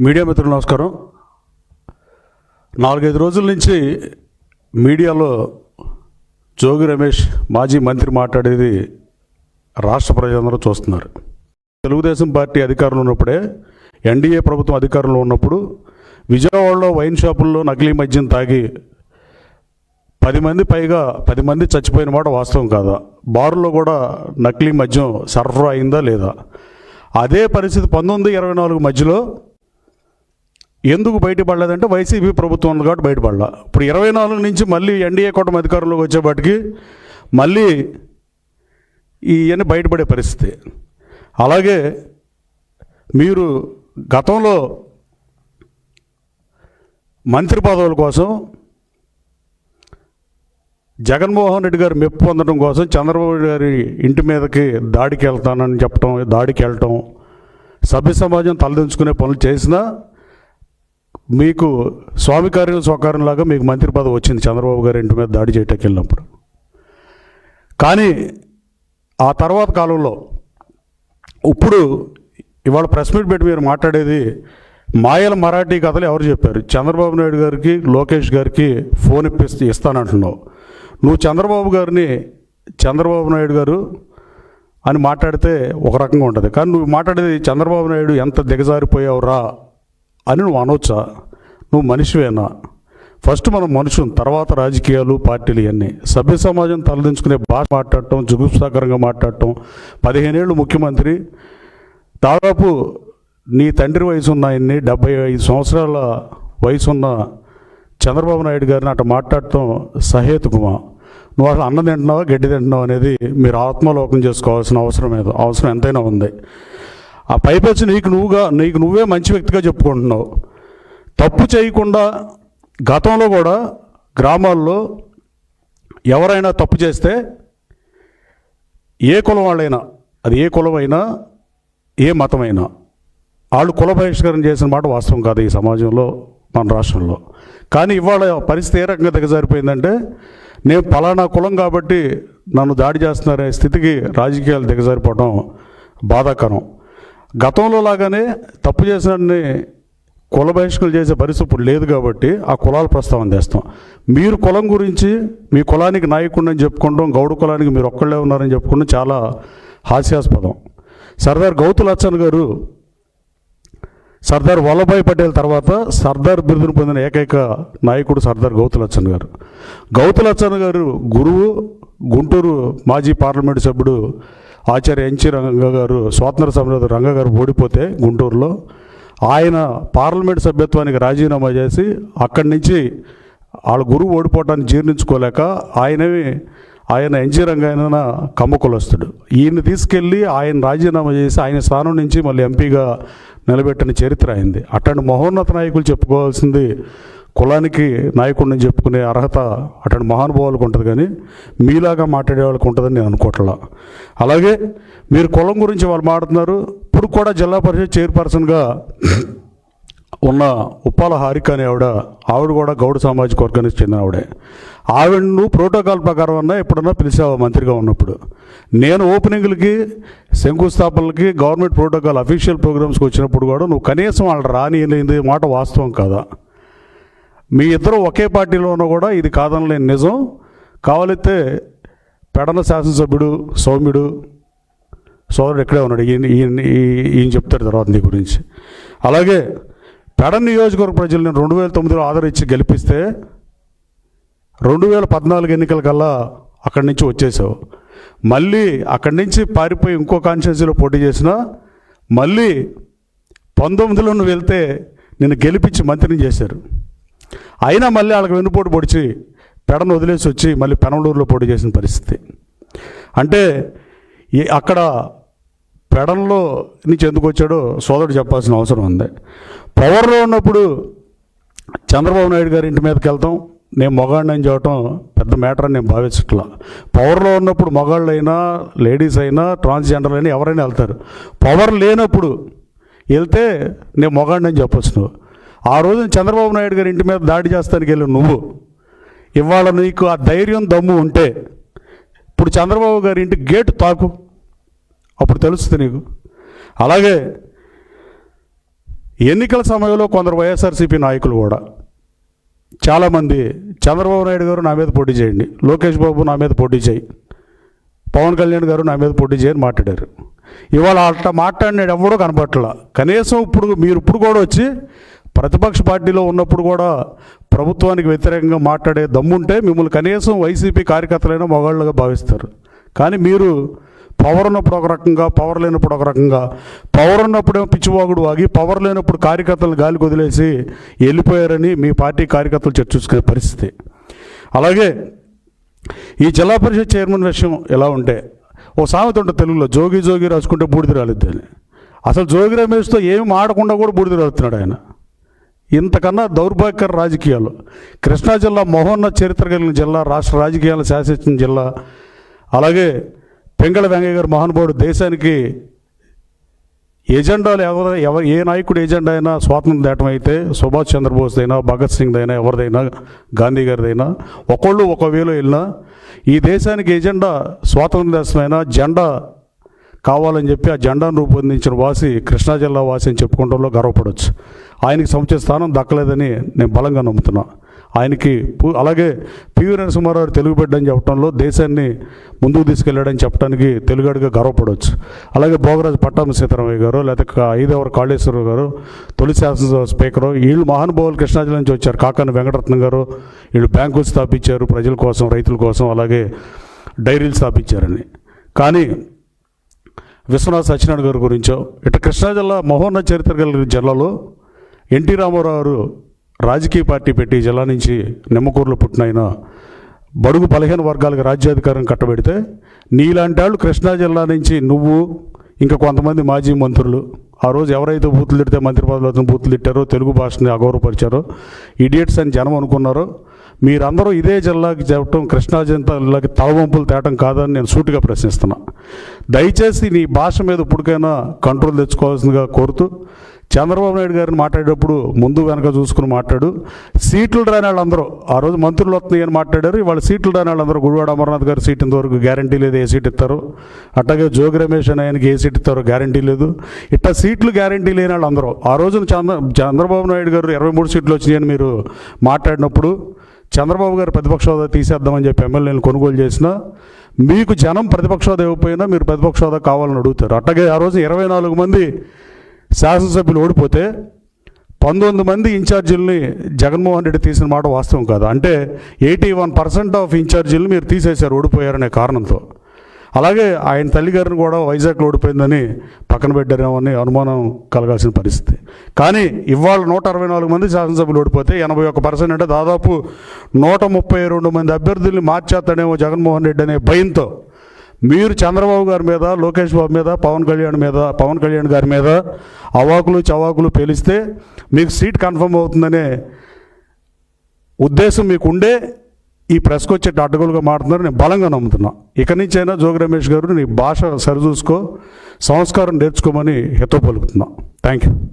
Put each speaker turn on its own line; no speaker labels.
Media మిత్రులు నమస్కారం. నాలుగైదు రోజుల నుంచి మీడియాలో జోగి రమేష్ మాజీ మంత్రి మాట్లాడేది రాష్ట్ర ప్రజలందరూ చూస్తున్నారు. తెలుగుదేశం పార్టీ అధికారంలో ఉన్నప్పుడే ఎన్డీఏ ప్రభుత్వం అధికారంలో ఉన్నప్పుడు విజయవాడలో వైన్ షాపుల్లో నకిలీ మద్యం తాగి పది మంది పైగా పది మంది చచ్చిపోయిన మాట వాస్తవం కాదా? బారులో కూడా నకిలీ మద్యం సరఫరా అయిందా లేదా? అదే పరిస్థితి పంతొమ్మిది ఇరవై నాలుగు మధ్యలో ఎందుకు బయటపడలేదంటే వైసీపీ ప్రభుత్వం ఉంది కాబట్టి బయటపడలా. ఇప్పుడు ఇరవై నాలుగు నుంచి మళ్ళీ ఎన్డీఏ కూటమి అధికారంలోకి వచ్చేపాటికి మళ్ళీ ఇవన్నీ బయటపడే పరిస్థితి. అలాగే మీరు గతంలో మంత్రి పదవుల కోసం జగన్మోహన్ రెడ్డి గారు మెప్పు పొందడం కోసం చంద్రబాబు గారి ఇంటి మీదకి దాడికి వెళ్తానని చెప్పడం దాడికి వెళ్ళటం సభ్య సమాజం తలదించుకునే పనులు చేసినా మీకు స్వామి కార్యం స్వకార్యంలాగా మీకు మంత్రి పదవి వచ్చింది చంద్రబాబు గారి ఇంటి మీద దాడి చేయటానికి వెళ్ళినప్పుడు. కానీ ఆ తర్వాత కాలంలో ఇప్పుడు ఇవాళ ప్రెస్ మీట్ పెట్టి మీరు మాట్లాడేది మాయల మరాఠీ కథలు ఎవరు చెప్పారు? చంద్రబాబు నాయుడు గారికి లోకేష్ గారికి ఫోన్ ఇప్పిస్తే ఇస్తానంటున్నావు. నువ్వు చంద్రబాబు గారిని చంద్రబాబు నాయుడు గారు అని మాట్లాడితే ఒక రకంగా ఉంటుంది. కానీ నువ్వు మాట్లాడేది చంద్రబాబు నాయుడు ఎంత దిగజారిపోయావురా? అని నువ్వు అనొచ్చా నువ్వు మనిషివేనా? ఫస్ట్ మనం మనుషులు తర్వాత రాజకీయాలు పార్టీలు ఇవన్నీ సభ్య సమాజం తలదించుకునే భాష మాట్లాడటం జుగుప్సాకరంగా మాట్లాడటం. పదిహేనేళ్ళు ముఖ్యమంత్రి. దాదాపు నీ తండ్రి వయసు ఉన్న ఆయన్ని డెబ్బై ఐదు సంవత్సరాల వయసు ఉన్న చంద్రబాబు నాయుడు గారిని అటు మాట్లాడటం సహేతుకుమా? నువ్వు అసలు అన్నం తింటున్నావా గడ్డి తింటున్నావు అనేది మీరు ఆత్మలోకం చేసుకోవాల్సిన అవసరం ఏదో అవసరం ఎంతైనా ఉంది. ఆ పైపచ్చి నీకు నువ్వుగా నీకు నువ్వే మంచి వ్యక్తిగా చెప్పుకుంటున్నావు. తప్పు చేయకుండా గతంలో కూడా గ్రామాల్లో ఎవరైనా తప్పు చేస్తే ఏ కులం వాళ్ళైనా అది ఏ కులమైనా ఏ మతమైనా వాళ్ళు కుల బహిష్కరణ చేసిన మాట వాస్తవం కాదు ఈ సమాజంలో మన రాష్ట్రంలో. కానీ ఇవాళ పరిస్థితి ఏ రకంగా దిగజారిపోయిందంటే నేను పలానా కులం కాబట్టి నన్ను దాడి చేస్తున్నారనే స్థితికి రాజకీయాలు దిగజారిపోవడం బాధాకరం. గతంలో లాగానే తప్పు చేసిన కుల బహిష్కరణ చేసే పరిస్థితి ఇప్పుడు లేదు కాబట్టి ఆ కులాల ప్రస్తావన చేస్తాం మీరు కులం గురించి మీ కులానికి నాయకుడిని చెప్పుకుంటాం గౌడ కులానికి మీరు ఒక్కళ్ళే ఉన్నారని చెప్పుకుంటే చాలా హాస్యాస్పదం. సర్దార్ గౌతులచ్చన్ గారు సర్దార్ వల్లభాయ్ పటేల్ తర్వాత సర్దార్ బిరుదును పొందిన ఏకైక నాయకుడు సర్దార్ గౌతులచ్చన్ గారు. గౌతులచ్చన్ గారు గురువు గుంటూరు మాజీ పార్లమెంటు సభ్యుడు ఆచార్య ఎంచి రంగ గారు స్వాతంత్ర సమర రంగ గారు ఓడిపోతే గుంటూరులో ఆయన పార్లమెంట్ సభ్యత్వానికి రాజీనామా చేసి అక్కడి నుంచి వాళ్ళ గురువు ఓడిపోవటాన్ని జీర్ణించుకోలేక ఆయనవి ఆయన ఎన్జీ రంగైన కమ్మకులస్తుడు ఈయన తీసుకెళ్ళి ఆయన రాజీనామా చేసి ఆయన స్థానం నుంచి మళ్ళీ ఎంపీగా నిలబెట్టిన చరిత్ర అయింది. అట్లాంటి మహోన్నత నాయకులు చెప్పుకోవాల్సింది కులానికి నాయకుడిని చెప్పుకునే అర్హత అటువంటి మహానుభావులకు ఉంటుంది కానీ మీలాగా మాట్లాడే వాళ్ళకి ఉంటుందని నేను అనుకోవట్లా. అలాగే మీరు కులం గురించి వాళ్ళు మాట్లాడుతున్నారు. ఇప్పుడు కూడా జిల్లా పరిషత్ చైర్పర్సన్గా ఉన్న ఉప్పాల హారిక అనే ఆవిడ ఆవిడ కూడా గౌడ సామాజిక వర్గానికి చెందిన ఆవిడే. ఆవిడ నువ్వు ప్రోటోకాల్ ప్రకారం అన్నా ఎప్పుడన్నా పిలిచావు మంత్రిగా ఉన్నప్పుడు? నేను ఓపెనింగ్లకి శంకుస్థాపనలకి గవర్నమెంట్ ప్రోటోకాల్ అఫీషియల్ ప్రోగ్రామ్స్కి వచ్చినప్పుడు కూడా నువ్వు కనీసం వాళ్ళు రాని మాట వాస్తవం కాదా? మీ ఇద్దరు ఒకే పార్టీలో ఉన్నా కూడా ఇది కాదనలేని నిజం. కావాలైతే పెడన శాసనసభ్యుడు సౌమ్యుడు సోదరుడు ఇక్కడే ఉన్నాడు. ఈయన ఈయన ఈయన చెప్తాడు తర్వాత నీ గురించి. అలాగే పెడన నియోజకవర్గ ప్రజలను రెండు వేల తొమ్మిదిలో ఆదరించి గెలిపిస్తే రెండు వేల పద్నాలుగు ఎన్నికల కల్లా అక్కడి నుంచి వచ్చేసావు. మళ్ళీ అక్కడి నుంచి పారిపోయి ఇంకో కాన్స్టిట్యున్సీలో పోటీ చేసినా మళ్ళీ పంతొమ్మిదిలో నువ్వు వెళ్తే నిన్ను గెలిపించి మంత్రిని చేశారు. అయినా మళ్ళీ వాళ్ళకి వెన్నుపోటు పొడిచి పెడను వదిలేసి వచ్చి మళ్ళీ పెనలూరులో పోటీ చేసిన పరిస్థితి. అంటే అక్కడ పెడంలో నుంచి ఎందుకు వచ్చాడో సోదరుడు చెప్పాల్సిన అవసరం ఉంది. పవర్లో ఉన్నప్పుడు చంద్రబాబు నాయుడు గారి ఇంటి మీదకి వెళ్తాం. నేను మొగాడిని చూడటం పెద్ద మ్యాటర్ అని నేను భావించట్లా. పవర్లో ఉన్నప్పుడు మగాళ్ళు అయినా లేడీస్ అయినా ట్రాన్స్జెండర్ అయినా ఎవరైనా వెళ్తారు. పవర్ లేనప్పుడు వెళ్తే నేను మొగాడిని అని చెప్పొచ్చు నువ్వు. ఆ రోజు చంద్రబాబు నాయుడు గారి ఇంటి మీద దాడి చేస్తానికి వెళ్ళి నువ్వు. ఇవాళ నీకు ఆ ధైర్యం దమ్ము ఉంటే ఇప్పుడు చంద్రబాబు గారి ఇంటి గేటు తాకు. అప్పుడు తెలుస్తుంది నీకు. అలాగే ఎన్నికల సమయంలో కొందరు వైఎస్ఆర్సీపీ నాయకులు కూడా చాలామంది చంద్రబాబు నాయుడు గారు నా మీద పోటీ చేయండి లోకేష్ బాబు నా మీద పోటీ చేయి పవన్ కళ్యాణ్ గారు నా మీద పోటీ చేయని మాట్లాడారు. ఇవాళ అట్లా మాట్లాడినాడు ఎవడో కనపట్ల కనీసం ఇప్పుడు మీరు ఇప్పుడు కూడా వచ్చి ప్రతిపక్ష పార్టీలో ఉన్నప్పుడు కూడా ప్రభుత్వానికి వ్యతిరేకంగా మాట్లాడే దమ్ముంటే మిమ్మల్ని కనీసం వైసీపీ కార్యకర్తలైనా మొగాళ్ళుగా భావిస్తారు. కానీ మీరు పవర్ ఉన్నప్పుడు ఒక రకంగా పవర్ లేనప్పుడు ఒక రకంగా పవర్ ఉన్నప్పుడేమో పిచ్చివాగుడు ఆగి పవర్ లేనప్పుడు కార్యకర్తలు గాలికి వదిలేసి వెళ్ళిపోయారని మీ పార్టీ కార్యకర్తలు చర్చించుకునే పరిస్థితి. అలాగే ఈ జిల్లా పరిషత్ చైర్మన్ విషయం ఎలా ఉంటే ఓ సామెత ఉంటుంది తెలుగులో జోగి జోగి రాసుకుంటే బూడిద రాలిద్దని. అసలు జోగి రమేష్తో ఏమి ఆడకుండా కూడా బూడిద రాలుతున్నాడు ఆయన. ఇంతకన్నా దౌర్భాగ్యకర రాజకీయాలు. కృష్ణా జిల్లా మోహన్న చరిత్ర కలిగిన జిల్లా రాష్ట్ర రాజకీయాలు శాసించిన జిల్లా అలాగే పెంగళ వెంకయ్య గారు మహానుభావుడు దేశానికి ఎజెండాలు ఎవరు ఎవరు ఏ నాయకుడు ఎజెండా అయినా స్వాతంత్రం దేటం అయితే సుభాష్ చంద్రబోస్ అయినా భగత్ సింగ్ అయినా ఎవరిదైనా గాంధీ గారిదైనా ఒకళ్ళు ఒక వేలో వెళ్ళినా ఈ దేశానికి ఎజెండా స్వాతంత్ర దేశమైనా జెండా కావాలని చెప్పి ఆ జెండాను రూపొందించిన వాసి కృష్ణా జిల్లా వాసి అని చెప్పుకోవడంలో గర్వపడవచ్చు ఆయనకి సముచిత స్థానం దక్కలేదని నేను బలంగా నమ్ముతున్నా. ఆయనకి అలాగే పివి నరసింహారావు తెలుగు బిడ్డని చెప్పడంలో దేశాన్ని ముందుకు తీసుకెళ్ళాడని చెప్పడానికి తెలుగాడిగా గర్వపడవచ్చు అలాగే భోగరాజు పట్టాభి సీతారామయ్య గారు లేకపోతే ఐదేవర కాళేశ్వరరావు గారు తొలి శాసనసభ స్పీకరు వీళ్ళు మహానుభావులు కృష్ణాజిల్లా నుంచి వచ్చారు. కాకాని వెంకటరత్నం గారు వీళ్ళు బ్యాంకులు స్థాపించారు ప్రజల కోసం రైతుల కోసం అలాగే డైరీలు స్థాపించారని. కానీ విశ్వనాథ్ సత్యనారాయణ గారి గురించో ఇటు కృష్ణా జిల్లా మహోన్న చరిత్ర కలిగిన జిల్లాలో ఎన్టీ రామారావు గారు రాజకీయ పార్టీ పెట్టి జిల్లా నుంచి నిమ్మకూరులో పుట్టిన బడుగు బలహీన వర్గాలకు రాజ్యాధికారం కట్టబెడితే నీలాంటి వాళ్ళు కృష్ణా జిల్లా నుంచి నువ్వు ఇంకా కొంతమంది మాజీ మంత్రులు ఆ రోజు ఎవరైతే బూతులు తిడితే మంత్రి బూతులు తిట్టారో తెలుగు భాషని అగౌరవపరిచారో ఇడియట్స్ అని జనం అనుకున్నారో మీరందరూ ఇదే జిల్లాకి చెప్పడం కృష్ణా జిల్లాకి తలవంపులు తేటం కాదని నేను సూటిగా ప్రశ్నిస్తున్నా. దయచేసి నీ భాష మీద ఇప్పటికైనా కంట్రోల్ తెచ్చుకోవాల్సిందిగా కోరుతూ చంద్రబాబు నాయుడు గారిని మాట్లాడేటప్పుడు ముందు వెనక చూసుకుని మాట్లాడు. సీట్లు రాని వాళ్ళందరూ ఆ రోజు మంత్రులు వస్తున్నాయి అని మాట్లాడారు. ఇవాళ సీట్లు రాని వాళ్ళందరూ గుడివాడ అమర్నాథ్ గారు సీట్ ఇంతవరకు గ్యారంటీ లేదు ఏ సీట్ ఇస్తారు? అట్లాగే జోగి రమేష్ అని ఆయనకి ఏ సీట్ ఇస్తారో గ్యారంటీ లేదు. ఇట్లా సీట్లు గ్యారంటీ లేని వాళ్ళందరూ ఆ రోజున చంద్ర చంద్రబాబు నాయుడు గారు ఇరవై మూడు సీట్లు వచ్చినాయని మీరు మాట్లాడినప్పుడు చంద్రబాబు గారు ప్రతిపక్ష హోదా తీసేద్దామని చెప్పి ఎమ్మెల్యేలు కొనుగోలు చేసినా మీకు జనం ప్రతిపక్ష హోదా ఇవ్వకపోయినా మీరు ప్రతిపక్ష హోదా కావాలని అడుగుతారు. అట్లాగే ఆ రోజు ఇరవై నాలుగు మంది శాసనసభ్యులు ఓడిపోతే పంతొమ్మిది మంది ఇన్ఛార్జీలని జగన్మోహన్ రెడ్డి తీసిన మాట వాస్తవం కాదు? అంటే ఎయిటీ వన్ పర్సెంట్ ఆఫ్ ఇన్ఛార్జీలు మీరు తీసేశారు ఓడిపోయారనే కారణంతో. అలాగే ఆయన తల్లిగారిని కూడా వైజాగ్లో ఓడిపోయిందని పక్కన పెట్టారేమో అని అనుమానం కలగాల్సిన పరిస్థితి. కానీ ఇవాళ నూట అరవై నాలుగు మంది శాసనసభ్యులు ఓడిపోతే ఎనభై ఒక్క పర్సెంట్ అంటే దాదాపు నూట ముప్పై రెండు మంది అభ్యర్థుల్ని మార్చేస్తాడేమో జగన్మోహన్ రెడ్డి అనే భయంతో. మీరు చంద్రబాబు గారి మీద లోకేష్ బాబు మీద పవన్ కళ్యాణ్ మీద పవన్ కళ్యాణ్ గారి మీద అవాకులు చవాకులు పేలిస్తే మీకు సీట్ కన్ఫర్మ్ అవుతుందనే ఉద్దేశం మీకు ఉండే ఈ ప్రెస్కి వచ్చే అడ్డగోలుగా మాట్లాడుతున్నారు నేను బలంగా నమ్ముతున్నా. ఇక నుంచైనా జోగి రమేష్ గారు నీ భాష సరిచూసుకో సంస్కారం నేర్చుకోమని హితో పలుకుతున్నా. Thank you